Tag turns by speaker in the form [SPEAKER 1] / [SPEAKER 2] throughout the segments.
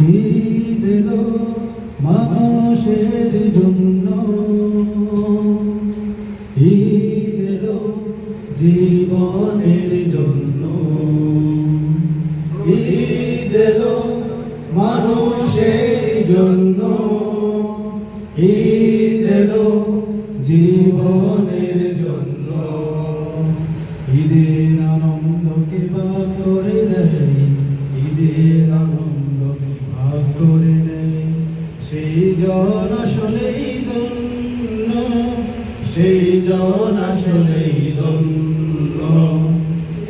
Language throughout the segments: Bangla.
[SPEAKER 1] ঈদ এলো মানুষের জন্য। ঈদ এলো জীবনের জন্য। ঈদ এলো মানুষের জন্য। ঈদ এলো জীবনের জন্য। ঈদের আনন্দকে ভাগ করে দেয়? ঈদের সেই জন আসলেই ধন্য।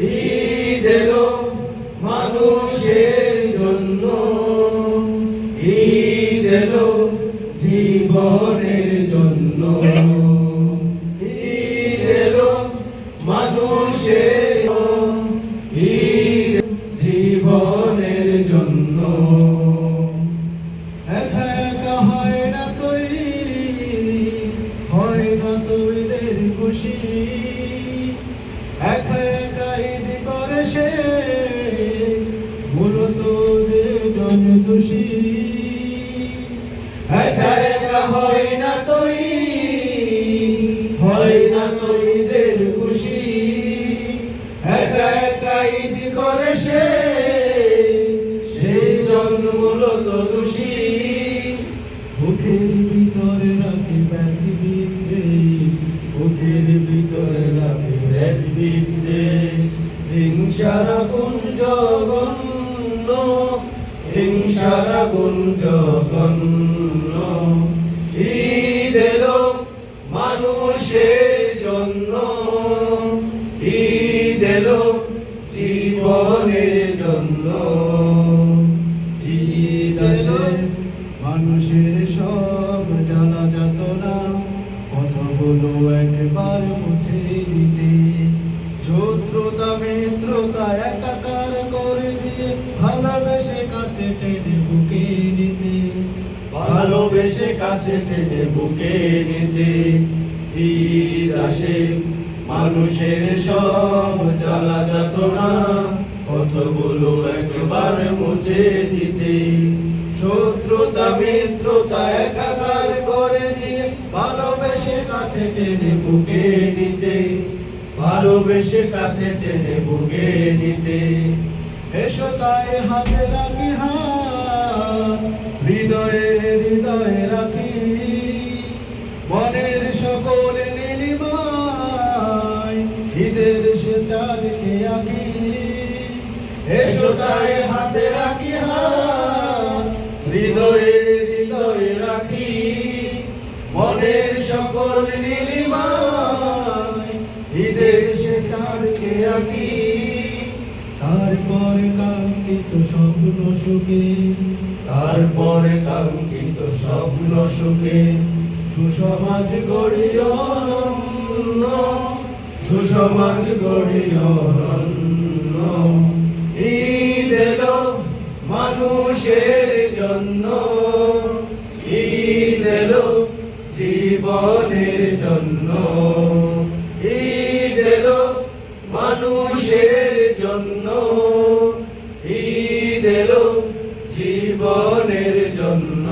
[SPEAKER 1] ঈদ এলো মানুষের জন্য। ঈদ এলো জীবনের হয় না খুশি। একা একা ঈদ করে সে, মূলত যে জন দোষী। একা হয় না তুই হয় না তোদের খুশি। একা একা ঈদ করে সে, সেই জন মূলত দোষী। বুকের ভিতরে রাখে ব্যাগ বিদ্বেষ হিংসার আগুন জগন্ন হিংসার আগুন জগন্ন ঈদ এলো মানুষের জন্য ঈদ এলো জীবনের জন্য। ঈদ আসে মানুষের সব জানা যেত না কথাগুলো একবার মুছে দিতে ভালোবেসে কাছে টেনে বুকে নিতে আসে। মানুষের সব জ্বালা যত না কতগুলো একবার মুছে দিতে। শত্রুতা, মিত্রতা একাকার করে দিয়ে ভালোবেসে কাছে টেনে বুকে নিতে, ভালোবেসে কাছে টেনে বুকে নিতে। এসো তাই হাতে রাখি হাত হৃদয়ে রাখি। মনের সকল নীলিমায় ঈদের সে চাঁদকে আঁকি। এসো হাতে রাখি হাত, হৃদয়ে হৃদয়ে রাখি। মনের সকল নীলিমায় ঈদের সে চাঁদকে আঁকি। তারপরে কাঙ্ক্ষিত স্বপ্ন সুখে, তারপরে কাঙ্ক্ষিত স্বপ্ন সুখে, সুসমাজ গড়িয় সুসমাজ গড়িয় ঈদ এলো মানুষের জন্য, ঈদ এলো জীবনের জন্য। দিল জীবনের জন্য।